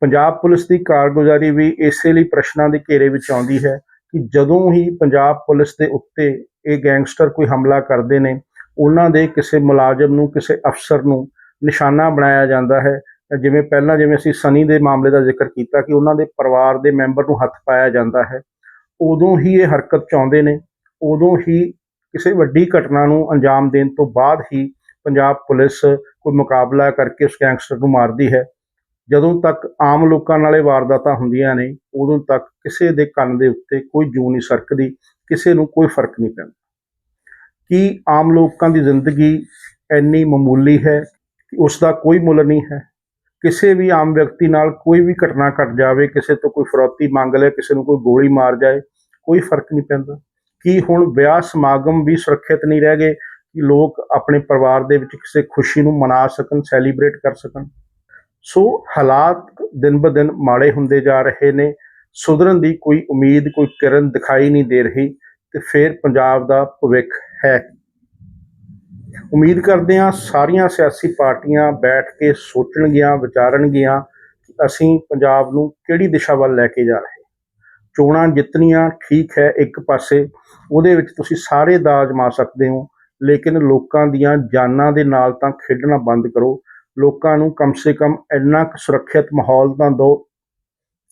ਪੰਜਾਬ ਪੁਲਿਸ ਦੀ ਕਾਰਗੁਜ਼ਾਰੀ ਵੀ ਇਸੇ ਲਈ ਪ੍ਰਸ਼ਨਾਂ ਦੇ ਘੇਰੇ ਵਿੱਚ ਆਉਂਦੀ ਹੈ ਕਿ ਜਦੋਂ ਹੀ ਪੰਜਾਬ ਪੁਲਿਸ ਦੇ ਉੱਤੇ ਇਹ ਗੈਂਗਸਟਰ ਕੋਈ ਹਮਲਾ ਕਰਦੇ ਨੇ, ਉਹਨਾਂ ਦੇ ਕਿਸੇ ਮੁਲਾਜ਼ਮ ਨੂੰ, ਕਿਸੇ ਅਫਸਰ ਨੂੰ ਨਿਸ਼ਾਨਾ ਬਣਾਇਆ ਜਾਂਦਾ ਹੈ ਜਿਵੇਂ ਪਹਿਲਾਂ ਜਿਵੇਂ ਅਸੀਂ ਸਨੀ ਦੇ ਮਾਮਲੇ ਦਾ ਜ਼ਿਕਰ ਕੀਤਾ ਕਿ ਉਹਨਾਂ ਦੇ ਪਰਿਵਾਰ ਦੇ ਮੈਂਬਰ ਨੂੰ ਹੱਥ ਪਾਇਆ ਜਾਂਦਾ ਹੈ, ਉਦੋਂ ਹੀ ਇਹ ਹਰਕਤ ਚਾਹੁੰਦੇ ਨੇ, ਉਦੋਂ ਹੀ ਕਿਸੇ ਵੱਡੀ ਘਟਨਾ ਨੂੰ ਅੰਜਾਮ ਦੇਣ ਤੋਂ ਬਾਅਦ ਹੀ ਪੰਜਾਬ ਪੁਲਿਸ ਕੋਈ ਮੁਕਾਬਲਾ ਕਰਕੇ ਉਸ ਗੈਂਗਸਟਰ ਨੂੰ ਮਾਰਦੀ ਹੈ। ਜਦੋਂ ਤੱਕ ਆਮ ਲੋਕਾਂ ਨਾਲੇ ਵਾਰਦਾਤਾਂ ਹੁੰਦੀਆਂ ਨੇ, ਉਦੋਂ ਤੱਕ ਕਿਸੇ ਦੇ ਕੰਨ ਦੇ ਉੱਤੇ ਕੋਈ ਜੂ ਨਹੀਂ ਸਰਕਦੀ, ਕਿਸੇ ਨੂੰ ਕੋਈ ਫ਼ਰਕ ਨਹੀਂ ਪੈਂਦਾ। ਕੀ ਆਮ ਲੋਕਾਂ ਦੀ ਜ਼ਿੰਦਗੀ ਇੰਨੀ ਮਾਮੂਲੀ ਹੈ ਕਿ ਉਸ ਦਾ ਕੋਈ ਮੁੱਲ ਨਹੀਂ ਹੈ? ਕਿਸੇ ਵੀ ਆਮ ਵਿਅਕਤੀ ਨਾਲ ਕੋਈ ਵੀ ਘਟਨਾ ਘਟ ਜਾਵੇ, ਕਿਸੇ ਤੋਂ ਕੋਈ ਫਰੋਤੀ ਮੰਗ ਲਏ, ਕਿਸੇ ਨੂੰ ਕੋਈ ਗੋਲੀ ਮਾਰ ਜਾਏ, ਕੋਈ ਫ਼ਰਕ ਨਹੀਂ ਪੈਂਦਾ। ਕੀ ਹੁਣ ਵਿਆਹ ਸਮਾਗਮ ਵੀ ਸੁਰੱਖਿਅਤ ਨਹੀਂ ਰਹਿ ਗਏ ਕਿ ਲੋਕ ਆਪਣੇ ਪਰਿਵਾਰ ਦੇ ਵਿੱਚ ਕਿਸੇ ਖੁਸ਼ੀ ਨੂੰ ਮਨਾ ਸਕਣ, ਸੈਲੀਬ੍ਰੇਟ ਕਰ ਸਕਣ? ਸੋ ਹਾਲਾਤ ਦਿਨ ਬ ਦਿਨ ਮਾੜੇ ਹੁੰਦੇ ਜਾ ਰਹੇ ਨੇ। ਸੁਧਰਨ ਦੀ ਕੋਈ ਉਮੀਦ, ਕੋਈ ਕਿਰਨ ਦਿਖਾਈ ਨਹੀਂ ਦੇ ਰਹੀ ਤੇ ਫਿਰ ਪੰਜਾਬ ਦਾ ਭਵਿੱਖ ਹੈ ਉਮੀਦ ਕਰਦੇ ਹਾਂ ਸਾਰੀਆਂ ਸਿਆਸੀ ਪਾਰਟੀਆਂ ਬੈਠ ਕੇ ਸੋਚਣਗੀਆਂ, ਵਿਚਾਰਨਗੀਆਂ ਕਿ ਅਸੀਂ ਪੰਜਾਬ ਨੂੰ ਕਿਹੜੀ ਦਿਸ਼ਾ ਵੱਲ ਲੈ ਕੇ ਜਾ ਰਹੇ ਚੋਣਾਂ ਜਿੱਤਣੀਆਂ ਠੀਕ ਹੈ ਇੱਕ ਪਾਸੇ, ਉਹਦੇ ਵਿੱਚ ਤੁਸੀਂ ਸਾਰੇ ਦਾਅ ਅਜ਼ਮਾ ਸਕਦੇ ਹੋ, ਲੇਕਿਨ ਲੋਕਾਂ ਦੀਆਂ ਜਾਨਾਂ ਦੇ ਨਾਲ ਤਾਂ ਖੇਡਣਾ ਬੰਦ ਕਰੋ। ਲੋਕਾਂ ਨੂੰ ਕਮ ਸੇ ਕਮ ਇੰਨਾ ਕੁ ਸੁਰੱਖਿਅਤ ਮਾਹੌਲ ਤਾਂ ਦਿਓ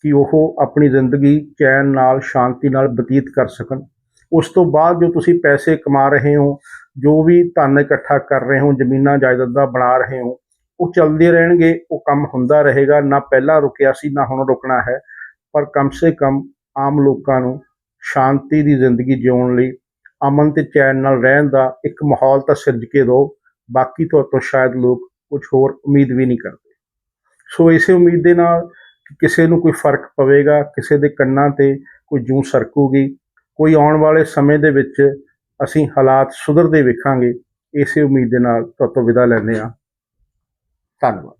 ਕਿ ਉਹ ਆਪਣੀ ਜ਼ਿੰਦਗੀ ਚੈਨ ਨਾਲ, ਸ਼ਾਂਤੀ ਨਾਲ ਬਤੀਤ ਕਰ ਸਕਣ। ਉਸ ਤੋਂ ਬਾਅਦ ਜੋ ਤੁਸੀਂ ਪੈਸੇ ਕਮਾ ਰਹੇ ਹੋ ਜੋ ਵੀ ਧਨ ਇਕੱਠਾ ਕਰ ਰਹੇ ਹੋ, ਜ਼ਮੀਨਾਂ ਜਾਇਦਾਦਾਂ ਬਣਾ ਰਹੇ ਹੋ, ਉਹ ਚੱਲਦੇ ਰਹਿਣਗੇ, ਉਹ ਕੰਮ ਹੁੰਦਾ ਰਹੇਗਾ। ਨਾ ਪਹਿਲਾਂ ਰੁਕਿਆ ਸੀ, ਨਾ ਹੁਣ ਰੁਕਣਾ ਹੈ। ਪਰ ਕਮ ਸੇ ਕਮ ਆਮ ਲੋਕਾਂ ਨੂੰ ਸ਼ਾਂਤੀ ਦੀ ਜ਼ਿੰਦਗੀ ਜਿਉਣ ਲਈ, ਅਮਨ ਤੇ ਚੈਨ ਨਾਲ ਰਹਿਣ ਦਾ ਇੱਕ ਮਾਹੌਲ ਤਾਂ ਸਿਰਜ ਕੇ ਦਿਓ ਬਾਕੀ ਤੋਂ ਤੋਂ ਸ਼ਾਇਦ ਲੋਕ ਕੁਝ ਹੋਰ ਉਮੀਦ ਵੀ ਨਹੀਂ ਕਰਦੇ। ਸੋ ਇਸੇ ਉਮੀਦ ਦੇ ਨਾਲ ਕਿਸੇ ਨੂੰ ਕੋਈ ਫ਼ਰਕ ਪਵੇਗਾ, ਕਿਸੇ ਦੇ ਕੰਨਾਂ ਤੇ ਕੋਈ ਜੂੰ ਸਰਕੂਗੀ। ਕੋਈ ਆਉਣ ਵਾਲੇ ਸਮੇਂ ਦੇ ਵਿੱਚ ਅਸੀਂ ਹਾਲਾਤ ਸੁਧਰਦੇ ਵੇਖਾਂਗੇ ਇਸੇ ਉਮੀਦ ਦੇ ਨਾਲ ਤੁਹਾਤੋਂ ਵਿਦਾ ਲੈਂਦੇ ਹਾਂ। ਧੰਨਵਾਦ।